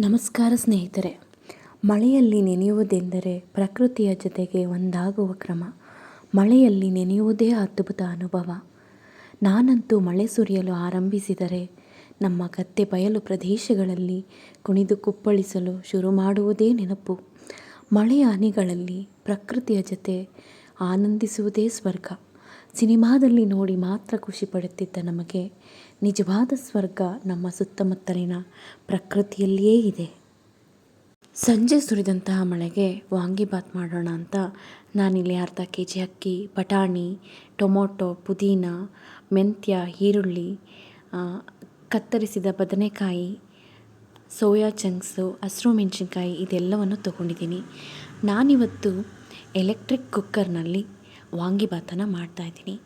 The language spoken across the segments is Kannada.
ನಮಸ್ಕಾರ ಸ್ನೇಹಿತರೆ, ಮಳೆಯಲ್ಲಿ ನೆನೆಯುವುದೆಂದರೆ ಪ್ರಕೃತಿಯ ಜೊತೆಗೆ ಒಂದಾಗುವ ಕ್ರಮ. ಮಳೆಯಲ್ಲಿ ನೆನೆಯುವುದೇ ಅದ್ಭುತ ಅನುಭವ. ನಾನಂತೂ ಮಳೆ ಸುರಿಯಲು ಆರಂಭಿಸಿದರೆ ನಮ್ಮ ಗದ್ದೆ ಬಯಲು ಪ್ರದೇಶಗಳಲ್ಲಿ ಕುಣಿದು ಕುಪ್ಪಳಿಸಲು ಶುರು ಮಾಡುವುದೇ ನೆನಪು. ಮಳೆಯ ಹನಿಗಳಲ್ಲಿ ಪ್ರಕೃತಿಯ ಜೊತೆ ಆನಂದಿಸುವುದೇ ಸ್ವರ್ಗ. ಸಿನಿಮಾದಲ್ಲಿ ನೋಡಿ ಮಾತ್ರ ಖುಷಿ ಪಡುತ್ತಿದ್ದ ನಮಗೆ ನಿಜವಾದ ಸ್ವರ್ಗ ನಮ್ಮ ಸುತ್ತಮುತ್ತಲಿನ ಪ್ರಕೃತಿಯಲ್ಲಿಯೇ ಇದೆ. ಸಂಜೆ ಸುರಿದಂತಹ ಮಳೆಗೆ ವಾಂಗಿಬಾತ್ ಮಾಡೋಣ ಅಂತ ನಾನಿಲ್ಲಿ ಅರ್ಧ ಕೆ ಜಿ ಅಕ್ಕಿ, ಬಟಾಣಿ, ಟೊಮೊಟೊ, ಪುದೀನ, ಮೆಂತ್ಯ, ಈರುಳ್ಳಿ ಕತ್ತರಿಸಿದ ಬದನೆಕಾಯಿ, ಸೋಯಾ ಚಂಕ್ಸು, ಹಸಿರು ಮೆಣಸಿನ್ಕಾಯಿ ಇದೆಲ್ಲವನ್ನು ತೊಗೊಂಡಿದ್ದೀನಿ. ನಾನಿವತ್ತು ಎಲೆಕ್ಟ್ರಿಕ್ ಕುಕ್ಕರ್ನಲ್ಲಿ ವಾಂಗಿಬಾತನ್ನು ಮಾಡ್ತಾಯಿದ್ದೀನಿ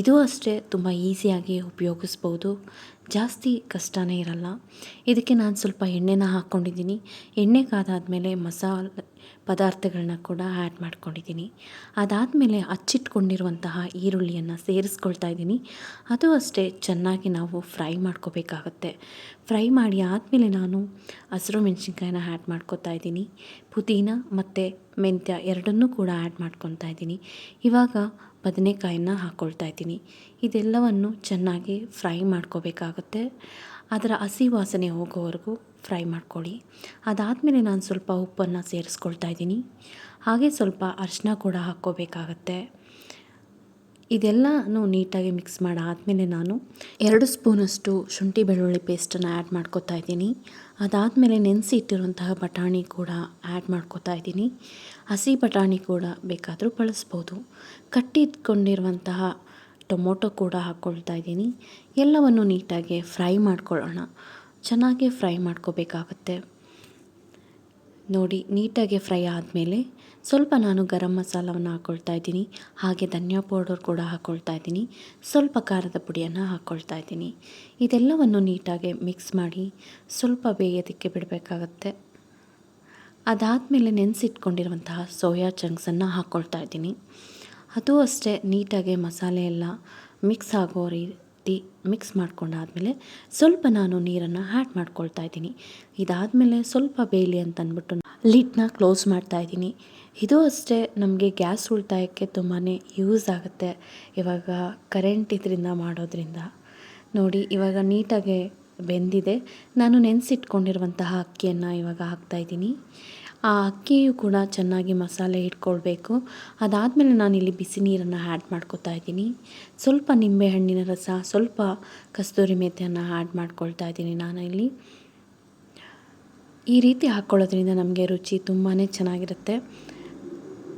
ಇದು ಅಷ್ಟೇ ತುಂಬ ಈಸಿಯಾಗಿ ಉಪಯೋಗಿಸ್ಬೋದು. ಜಾಸ್ತಿ ಕಷ್ಟನೇ ಇರಲ್ಲ. ಇದಕ್ಕೆ ನಾನು ಸ್ವಲ್ಪ ಎಣ್ಣೆನ ಹಾಕ್ಕೊಂಡಿದ್ದೀನಿ ಎಣ್ಣೆ ಕಾದಾದಮೇಲೆ ಮಸಾಲೆ ಪದಾರ್ಥಗಳನ್ನ ಕೂಡ ಆ್ಯಡ್ ಮಾಡ್ಕೊಂಡಿದ್ದೀನಿ. ಅದಾದಮೇಲೆ ಅಚ್ಚಿಟ್ಕೊಂಡಿರುವಂತಹ ಈರುಳ್ಳಿಯನ್ನು ಸೇರಿಸ್ಕೊಳ್ತಾ ಇದ್ದೀನಿ. ಅದು ಅಷ್ಟೇ ಚೆನ್ನಾಗಿ ನಾವು ಫ್ರೈ ಮಾಡ್ಕೋಬೇಕಾಗತ್ತೆ. ಫ್ರೈ ಮಾಡಿ ಆದಮೇಲೆ ನಾನು ಹಸಿರು ಮೆಣಸಿನ್ಕಾಯಿನ ಆ್ಯಡ್ ಮಾಡ್ಕೊತಾ ಇದ್ದೀನಿ. ಪುದೀನ ಮತ್ತು ಮೆಂತ್ಯ ಎರಡನ್ನೂ ಕೂಡ ಆ್ಯಡ್ ಮಾಡ್ಕೊತಾ ಇದ್ದೀನಿ. ಇವಾಗ ಬದನೆಕಾಯಿನ ಹಾಕ್ಕೊಳ್ತಾ ಇದ್ದೀನಿ. ಇದೆಲ್ಲವನ್ನು ಚೆನ್ನಾಗಿ ಫ್ರೈ ಮಾಡ್ಕೊಬೇಕಾಗುತ್ತೆ. ಅದರ ಹಸಿ ವಾಸನೆ ಹೋಗೋವರೆಗೂ ಫ್ರೈ ಮಾಡ್ಕೊಳ್ಳಿ. ಅದಾದಮೇಲೆ ನಾನು ಸ್ವಲ್ಪ ಉಪ್ಪನ್ನು ಸೇರಿಸ್ಕೊಳ್ತಾ ಇದ್ದೀನಿ. ಹಾಗೆ ಸ್ವಲ್ಪ ಅರಿಶಿನ ಕೂಡ ಹಾಕ್ಕೋಬೇಕಾಗತ್ತೆ. ಇದೆಲ್ಲನೂ ನೀಟಾಗಿ ಮಿಕ್ಸ್ ಮಾಡಾದಮೇಲೆ ನಾನು ಎರಡು ಸ್ಪೂನಷ್ಟು ಶುಂಠಿ ಬೆಳ್ಳುಳ್ಳಿ ಪೇಸ್ಟನ್ನು ಆ್ಯಡ್ ಮಾಡ್ಕೋತಾ ಇದ್ದೀನಿ. ಅದಾದಮೇಲೆ ನೆನೆಸಿ ಇಟ್ಟಿರುವಂತಹ ಬಟಾಣಿ ಕೂಡ ಆ್ಯಡ್ ಮಾಡ್ಕೋತಾ ಇದ್ದೀನಿ. ಹಸಿ ಬಟಾಣಿ ಕೂಡ ಬೇಕಾದರೂ ಬಳಸ್ಬೋದು. ಕಟ್ಟಿಟ್ಕೊಂಡಿರುವಂತಹ ಟೊಮೊಟೊ ಕೂಡ ಹಾಕ್ಕೊಳ್ತಾ ಇದ್ದೀನಿ. ಎಲ್ಲವನ್ನು ನೀಟಾಗಿ ಫ್ರೈ ಮಾಡ್ಕೊಳ್ಳೋಣ. ಚೆನ್ನಾಗಿ ಫ್ರೈ ಮಾಡ್ಕೋಬೇಕಾಗತ್ತೆ. ನೋಡಿ, ನೀಟಾಗಿ ಫ್ರೈ ಆದಮೇಲೆ ಸ್ವಲ್ಪ ನಾನು ಗರಂ ಮಸಾಲವನ್ನು ಹಾಕ್ಕೊಳ್ತಾ ಇದ್ದೀನಿ. ಹಾಗೆ ಧನಿಯಾ ಪೌಡರ್ ಕೂಡ ಹಾಕ್ಕೊಳ್ತಾ ಇದ್ದೀನಿ. ಸ್ವಲ್ಪ ಖಾರದ ಪುಡಿಯನ್ನು ಹಾಕ್ಕೊಳ್ತಾ ಇದ್ದೀನಿ. ಇದೆಲ್ಲವನ್ನು ನೀಟಾಗಿ ಮಿಕ್ಸ್ ಮಾಡಿ ಸ್ವಲ್ಪ ಬೇಯೋದಕ್ಕೆ ಬಿಡಬೇಕಾಗತ್ತೆ. ಅದಾದಮೇಲೆ ನೆನೆಸಿಟ್ಕೊಂಡಿರುವಂತಹ ಸೋಯಾ ಚಂಕ್ಸನ್ನು ಹಾಕ್ಕೊಳ್ತಾ ಇದ್ದೀನಿ. ಅದು ಅಷ್ಟೇ, ನೀಟಾಗಿ ಮಸಾಲೆ ಎಲ್ಲ ಮಿಕ್ಸ್ ಆಗೋ ರೀತಿ ಮಿಕ್ಸ್ ಮಾಡ್ಕೊಂಡಾದಮೇಲೆ ಸ್ವಲ್ಪ ನಾನು ನೀರನ್ನು ಆ್ಯಡ್ ಮಾಡ್ಕೊಳ್ತಾ ಇದ್ದೀನಿ. ಇದಾದಮೇಲೆ ಸ್ವಲ್ಪ ಬೇಯಲಿ ಅಂತ ಅಂದ್ಬಿಟ್ಟು ಲಿಡ್ನ ಕ್ಲೋಸ್ ಮಾಡ್ತಾ ಇದ್ದೀನಿ. ಇದು ಅಷ್ಟೇ ನಮಗೆ ಗ್ಯಾಸ್ ಉಳಿತಾಯಕ್ಕೆ ತುಂಬಾ ಯೂಸ್ ಆಗುತ್ತೆ ಇವಾಗ ಕರೆಂಟ್ ಇದರಿಂದ ಮಾಡೋದ್ರಿಂದ. ನೋಡಿ, ಇವಾಗ ನೀಟಾಗಿ ಬೆಂದಿದೆ. ನಾನು ನೆನೆಸಿಟ್ಕೊಂಡಿರುವಂತಹ ಅಕ್ಕಿಯನ್ನು ಇವಾಗ ಹಾಕ್ತಾಯಿದ್ದೀನಿ ಆ ಅಕ್ಕಿಯು ಕೂಡ ಚೆನ್ನಾಗಿ ಮಸಾಲೆ ಇಟ್ಕೊಳ್ಬೇಕು. ಅದಾದಮೇಲೆ ನಾನಿಲ್ಲಿ ಬಿಸಿ ನೀರನ್ನು ಆ್ಯಡ್ ಮಾಡ್ಕೊತಾ ಇದ್ದೀನಿ. ಸ್ವಲ್ಪ ನಿಂಬೆಹಣ್ಣಿನ ರಸ, ಸ್ವಲ್ಪ ಕಸ್ತೂರಿ ಮೆಥಿಯನ್ನು ಆ್ಯಡ್ ಮಾಡ್ಕೊಳ್ತಾ ಇದ್ದೀನಿ ನಾನು ಇಲ್ಲಿ ಈ ರೀತಿ ಹಾಕ್ಕೊಳ್ಳೋದ್ರಿಂದ ನಮಗೆ ರುಚಿ ತುಂಬಾ ಚೆನ್ನಾಗಿರುತ್ತೆ.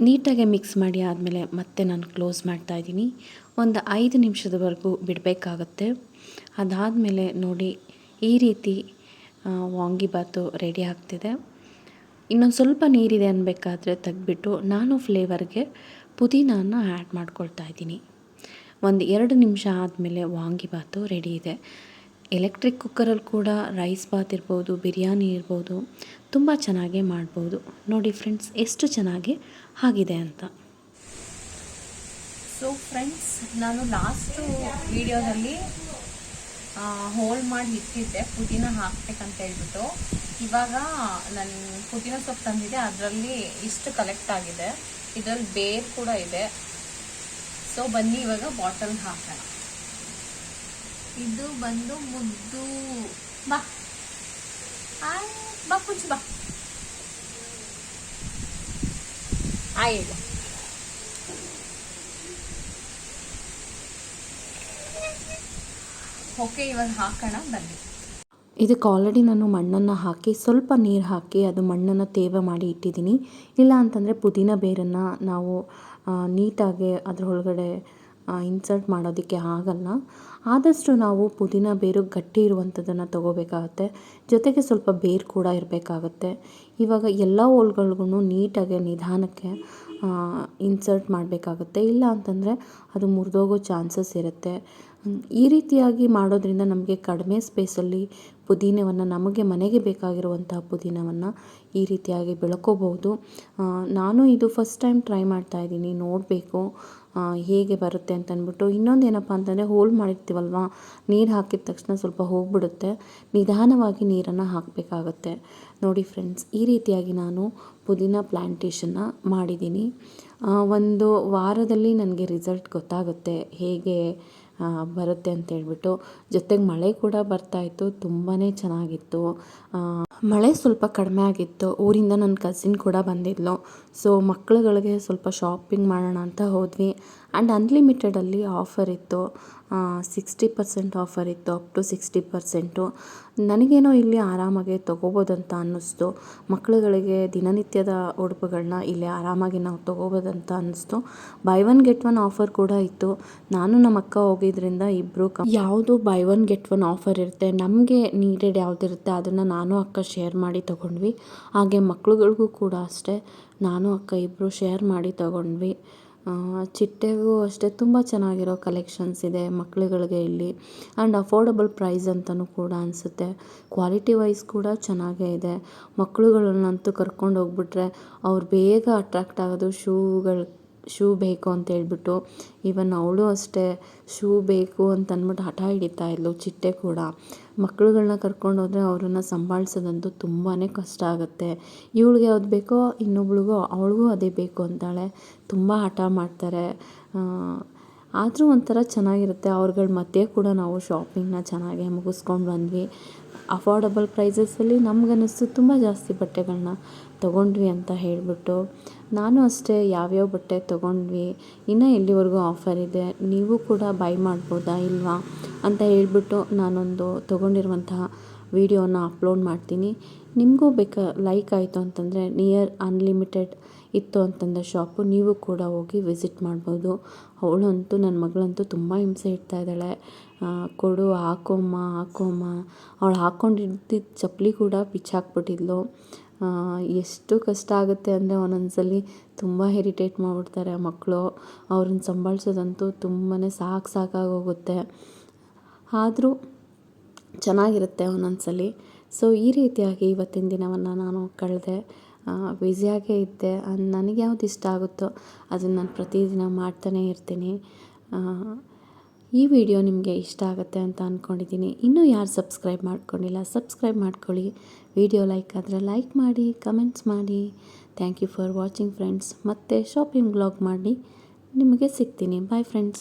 ನೀಟಾಗಿ ಮಿಕ್ಸ್ ಮಾಡಿ ಆದಮೇಲೆ ಮತ್ತೆ ನಾನು ಕ್ಲೋಸ್ ಮಾಡ್ತಾ ಇದ್ದೀನಿ. ಒಂದು ಐದು ನಿಮಿಷದವರೆಗೂ ಬಿಡಬೇಕಾಗತ್ತೆ. ಅದಾದಮೇಲೆ ನೋಡಿ ಈ ರೀತಿ ವಾಂಗಿಬಾತು ರೆಡಿ ಆಗ್ತಿದೆ. ಇನ್ನೊಂದು ಸ್ವಲ್ಪ ನೀರಿದೆ ಅನ್ಬೇಕಾದ್ರೆ ತೆಗೆದ್ಬಿಟ್ಟು ನಾನು ಫ್ಲೇವರ್ಗೆ ಪುದೀನಾನ ಆ್ಯಡ್ ಮಾಡ್ಕೊಳ್ತಾ ಇದ್ದೀನಿ. ಒಂದು ಎರಡು ನಿಮಿಷ ಆದಮೇಲೆ ವಾಂಗಿಬಾತು ರೆಡಿ ಇದೆ. ಎಲೆಕ್ಟ್ರಿಕ್ ಕುಕ್ಕರಲ್ಲಿ ಕೂಡ ರೈಸ್ ಬಾತ್ ಇರ್ಬೋದು, ಬಿರಿಯಾನಿ ಇರ್ಬೋದು, ತುಂಬ ಚೆನ್ನಾಗಿ ಮಾಡ್ಬೋದು. ನೋಡಿ ಫ್ರೆಂಡ್ಸ್, ಎಷ್ಟು ಚೆನ್ನಾಗಿ ಆಗಿದೆ ಅಂತ. ಸೊ ಫ್ರೆಂಡ್ಸ್ ನಾನು ಲಾಸ್ಟು ವಿಡಿಯೋದಲ್ಲಿ ಹೋಲ್ಡ್ ಮಾಡಿ ಇಟ್ಟಿದ್ದೆ ಪುದೀನ ಹಾಕ್ಬೇಕಂತ ಹೇಳ್ಬಿಟ್ಟು. ಇವಾಗ ನಾನು ಪುದೀನ ಸೊಪ್ಪು ತಂದಿದೆ ಅದರಲ್ಲಿ ಇಷ್ಟು ಕಲೆಕ್ಟ್ ಆಗಿದೆ. ಇದರಲ್ಲಿ ಬೇರ್ ಕೂಡ ಇದೆ. ಸೊ ಬನ್ನಿ ಇವಾಗ ಬಾಟಲ್ ಹಾಕೋಣ. ಇದು ಬಂದು ಮುದ್ದು. ಬಾ. ಬಾ ಕುಂಚು ಬಾ. ಆಯ್ ಬಾ ಓಕೆ, ಇವಾಗ ಹಾಕೋಣ, ಬನ್ನಿ. ಇದಕ್ಕೆ ಆಲ್ರೆಡಿ ನಾನು ಮಣ್ಣನ್ನು ಹಾಕಿ, ಸ್ವಲ್ಪ ನೀರು ಹಾಕಿ ಅದು ಮಣ್ಣನ್ನು ತೇವ ಮಾಡಿ ಇಟ್ಟಿದ್ದೀನಿ. ಇಲ್ಲ ಅಂತಂದರೆ ಪುದೀನ ಬೇರನ್ನು ನಾವು ನೀಟಾಗಿ ಅದ್ರ ಒಳಗಡೆ ಇನ್ಸರ್ಟ್ ಮಾಡೋದಕ್ಕೆ ಆಗಲ್ಲ. ಆದಷ್ಟು ನಾವು ಪುದೀನ ಬೇರು ಗಟ್ಟಿ ಇರುವಂಥದ್ದನ್ನು ತೊಗೋಬೇಕಾಗತ್ತೆ. ಜೊತೆಗೆ ಸ್ವಲ್ಪ ಬೇರು ಕೂಡ ಇರಬೇಕಾಗತ್ತೆ. ಇವಾಗ ಎಲ್ಲ ಹೋಲ್ಗಳಿಗೂ ನೀಟಾಗಿ ನಿಧಾನಕ್ಕೆ ಇನ್ಸರ್ಟ್ ಮಾಡಬೇಕಾಗುತ್ತೆ. ಇಲ್ಲ ಅಂತಂದರೆ ಅದು ಮುರಿದೋಗೋ ಚಾನ್ಸಸ್ ಇರುತ್ತೆ. ಈ ರೀತಿಯಾಗಿ ಮಾಡೋದ್ರಿಂದ ನಮಗೆ ಕಡಿಮೆ ಸ್ಪೇಸಲ್ಲಿ ಪುದೀನವನ್ನು ನಮಗೆ ಮನೆಗೆ ಬೇಕಾಗಿರುವಂತಹ ಪುದೀನವನ್ನು ಈ ರೀತಿಯಾಗಿ ಬೆಳ್ಕೋಬಹುದು. ನಾನು ಇದು ಫಸ್ಟ್ ಟೈಮ್ ಟ್ರೈ ಮಾಡ್ತಾ ಇದ್ದೀನಿ, ನೋಡಬೇಕು ಹೇಗೆ ಬರುತ್ತೆ ಅಂತ ಅಂದ್ಬಿಟ್ಟು ಇನ್ನೊಂದು ಏನಪ್ಪ ಅಂತಂದರೆ ಹೋಲ್ ಮಾಡಿರ್ತೀವಲ್ವ, ನೀರು ಹಾಕಿದ ತಕ್ಷಣ ಸ್ವಲ್ಪ ಹೋಗ್ಬಿಡುತ್ತೆ, ನಿಧಾನವಾಗಿ ನೀರನ್ನು ಹಾಕಬೇಕಾಗತ್ತೆ. ನೋಡಿ ಫ್ರೆಂಡ್ಸ್ ಈ ರೀತಿಯಾಗಿ ನಾನು ಪುದೀನ ಪ್ಲ್ಯಾಂಟೇಷನ್ನ ಮಾಡಿದ್ದೀನಿ. ಒಂದು ವಾರದಲ್ಲಿ ನನಗೆ ರಿಸಲ್ಟ್ ಗೊತ್ತಾಗುತ್ತೆ, ಹೇಗೆ ಬರುತ್ತೆ ಅಂತ ಹೇಳ್ಬಿಟ್ಟು. ಜೊತೆಗೆ ಮಳೆ ಕೂಡ ಬರ್ತಾಯಿತ್ತು ತುಂಬಾ ಚೆನ್ನಾಗಿತ್ತು. ಮಳೆ ಸ್ವಲ್ಪ ಕಡಿಮೆ ಆಗಿತ್ತು. ಊರಿಂದ ನನ್ನ ಕಸಿನ್ ಕೂಡ ಬಂದಿದ್ಲು. ಸೊ ಮಕ್ಕಳುಗಳಿಗೆ ಸ್ವಲ್ಪ ಶಾಪಿಂಗ್ ಮಾಡೋಣ ಅಂತ ಹೋದ್ವಿ. ಆ್ಯಂಡ್ ಅನ್ಲಿಮಿಟೆಡಲ್ಲಿ ಆಫರ್ ಇತ್ತು. ಸಿಕ್ಸ್ಟಿ ಪರ್ಸೆಂಟ್ ಆಫರ್ ಇತ್ತು ಅಪ್ ಟು ಸಿಕ್ಸ್ಟಿ ಪರ್ಸೆಂಟು ನನಗೇನೋ ಇಲ್ಲಿ ಆರಾಮಾಗಿ ತೊಗೋಬೋದಂತ ಅನ್ನಿಸ್ತು. ಮಕ್ಕಳುಗಳಿಗೆ ದಿನನಿತ್ಯದ ಉಡುಪುಗಳನ್ನ ಇಲ್ಲಿ ಆರಾಮಾಗಿ ನಾವು ತೊಗೋಬೋದಂತ ಅನ್ನಿಸ್ತು. Buy one get one offer ಕೂಡ ಇತ್ತು. ನಾನು ನಮ್ಮ ಅಕ್ಕ ಹೋಗಿದ್ದರಿಂದ ಇಬ್ಬರು ಯಾವುದು buy one get one offer ಇರುತ್ತೆ, ನಮಗೆ ನೀಡೆಡ್ ಯಾವುದಿರುತ್ತೆ ಅದನ್ನು ನಾನು ಅಕ್ಕ ಶೇರ್ ಮಾಡಿ ತೊಗೊಂಡ್ವಿ. ಹಾಗೆ ಮಕ್ಳುಗಳಿಗೂ ಕೂಡ ಅಷ್ಟೇ. ನಾನು, ಅಕ್ಕ ಇಬ್ಬರು ಶೇರ್ ಮಾಡಿ ತೊಗೊಂಡ್ವಿ. ಚಿಟ್ಟೆಗೂ ಅಷ್ಟೇ ತುಂಬ ಚೆನ್ನಾಗಿರೋ ಕಲೆಕ್ಷನ್ಸ್ ಇದೆ ಮಕ್ಳುಗಳಿಗೆ ಇಲ್ಲಿ. ಆ್ಯಂಡ್ ಅಫೋರ್ಡಬಲ್ ಪ್ರೈಸ್ ಅಂತಲೂ ಕೂಡ ಅನಿಸುತ್ತೆ. ಕ್ವಾಲಿಟಿ ವೈಸ್ ಕೂಡ ಚೆನ್ನಾಗೇ ಇದೆ. ಮಕ್ಳುಗಳನ್ನಂತೂ ಕರ್ಕೊಂಡು ಹೋಗ್ಬಿಟ್ರೆ ಅವ್ರು ಬೇಗ ಅಟ್ರಾಕ್ಟ್ ಆಗೋದು ಶೂಗಳು, ಶೂ ಬೇಕು ಅಂತ ಹೇಳ್ಬಿಟ್ಟು. ಈವನ್ ಅವಳು ಅಷ್ಟೇ ಶೂ ಬೇಕು ಅಂತ ಅಂದ್ಬಿಟ್ಟು ಹಠ ಹಿಡಿತಾ ಇದ್ಲು ಚಿಟ್ಟೆ ಕೂಡ. ಮಕ್ಳುಗಳನ್ನ ಕರ್ಕೊಂಡು ಹೋದರೆ ಅವ್ರನ್ನ ಸಂಭಾಳಿಸೋದಂತೂ ತುಂಬಾ ಕಷ್ಟ ಆಗುತ್ತೆ. ಇವಳಿಗೆ ಯಾವ್ದು ಬೇಕೋ ಇನ್ನೊಬ್ಳಿಗೂ ಅವಳಿಗೂ ಅದೇ ಬೇಕು ಅಂತಾಳೆ. ತುಂಬ ಹಠ ಮಾಡ್ತಾರೆ. ಆದರೂ ಒಂಥರ ಚೆನ್ನಾಗಿರುತ್ತೆ. ಅವ್ರುಗಳ ಮಧ್ಯೆ ಕೂಡ ನಾವು ಶಾಪಿಂಗ್ನ ಚೆನ್ನಾಗೇ ಮುಗಿಸ್ಕೊಂಡು ಬಂದ್ವಿ. ಅಫೋರ್ಡಬಲ್ ಪ್ರೈಸಸಲ್ಲಿ ನಮಗನ್ನಿಸ್ತು ತುಂಬ ಜಾಸ್ತಿ ಬಟ್ಟೆಗಳನ್ನ ತೊಗೊಂಡ್ವಿ ಅಂತ ಹೇಳಿಬಿಟ್ಟು. ನಾನು ಅಷ್ಟೇ ಯಾವ್ಯಾವ ಬಟ್ಟೆ ತೊಗೊಂಡ್ವಿ ಇನ್ನು ಎಲ್ಲಿವರೆಗೂ ಆಫರ್ ಇದೆ ನೀವು ಕೂಡ ಬೈ ಮಾಡ್ಬೋದಾ ಇಲ್ವಾ ಅಂತ ಹೇಳ್ಬಿಟ್ಟು ನಾನೊಂದು ತೊಗೊಂಡಿರುವಂತಹ ವಿಡಿಯೋನ ಅಪ್ಲೋಡ್ ಮಾಡ್ತೀನಿ. ನಿಮಗೂ ಬೇಕಾ ಲೈಕ್ ಆಯಿತು ಅಂತಂದರೆ ನಿಯರ್ ಅನ್ಲಿಮಿಟೆಡ್ ಇತ್ತು ಅಂತಂದರೆ ಶಾಪು ನೀವು ಕೂಡ ಹೋಗಿ ವಿಸಿಟ್ ಮಾಡ್ಬೋದು. ಅವಳಂತೂ ನನ್ನ ಮಗಳಂತೂ ತುಂಬ ಹಿಂಸೆ ಇಡ್ತಾ ಇದ್ದಾಳೆ. ಕೊಡು ಹಾಕೋಮ್ಮ ಹಾಕೋಮ್ಮ ಅವಳು ಹಾಕ್ಕೊಂಡಿದ್ದ ಚಪ್ಪಲಿ ಕೂಡ ಬಿಚ್ಚಾಕ್ಬಿಟ್ಟಿದ್ಲು ಆ, ಎಷ್ಟು ಕಷ್ಟ ಆಗುತ್ತೆ ಅಂದರೆ ಒಂದೊಂದ್ಸಲಿ ತುಂಬ ಹೆರಿಟೇಟ್ ಮಾಡಿಬಿಡ್ತಾರೆ ಮಕ್ಕಳು. ಅವ್ರನ್ನ ಸಂಭಾಳಿಸೋದಂತೂ ತುಂಬಾ ಸಾಕು ಸಾಕಾಗೋಗುತ್ತೆ ಆದರೂ ಚೆನ್ನಾಗಿರುತ್ತೆ ಒಂದೊಂದ್ಸಲಿ. ಸೊ ಈ ರೀತಿಯಾಗಿ ಇವತ್ತಿನ ದಿನವನ್ನು ನಾನು ಕಳೆದೆ. ಬ್ಯುಸಿಯಾಗೇ ಇದ್ದೆ. ಅದು ನನಗೆ ಯಾವ್ದು ಇಷ್ಟ ಆಗುತ್ತೋ ಅದನ್ನು ನಾನು ಪ್ರತಿದಿನ ಮಾಡ್ತಾನೇ ಇರ್ತೀನಿ. ಆ, ಈ ವಿಡಿಯೋ ನಿಮಗೆ ಇಷ್ಟ ಆಗುತ್ತೆ ಅಂತ ಅಂದ್ಕೊಂಡಿದ್ದೀನಿ ಇನ್ನೂ ಯಾರು ಸಬ್ಸ್ಕ್ರೈಬ್ ಮಾಡ್ಕೊಂಡಿಲ್ಲ, ಸಬ್ಸ್ಕ್ರೈಬ್ ಮಾಡ್ಕೊಳ್ಳಿ. ವಿಡಿಯೋ ಲೈಕ್ ಆದರೆ ಲೈಕ್ ಮಾಡಿ, ಕಮೆಂಟ್ಸ್ ಮಾಡಿ. Thank you for watching friends ಮತ್ತೆ ಶಾಪಿಂಗ್ ಬ್ಲಾಗ್ ಮಾಡಿ. ನಿಮಗೆ ಸಿಗ್ತೀನಿ. Bye friends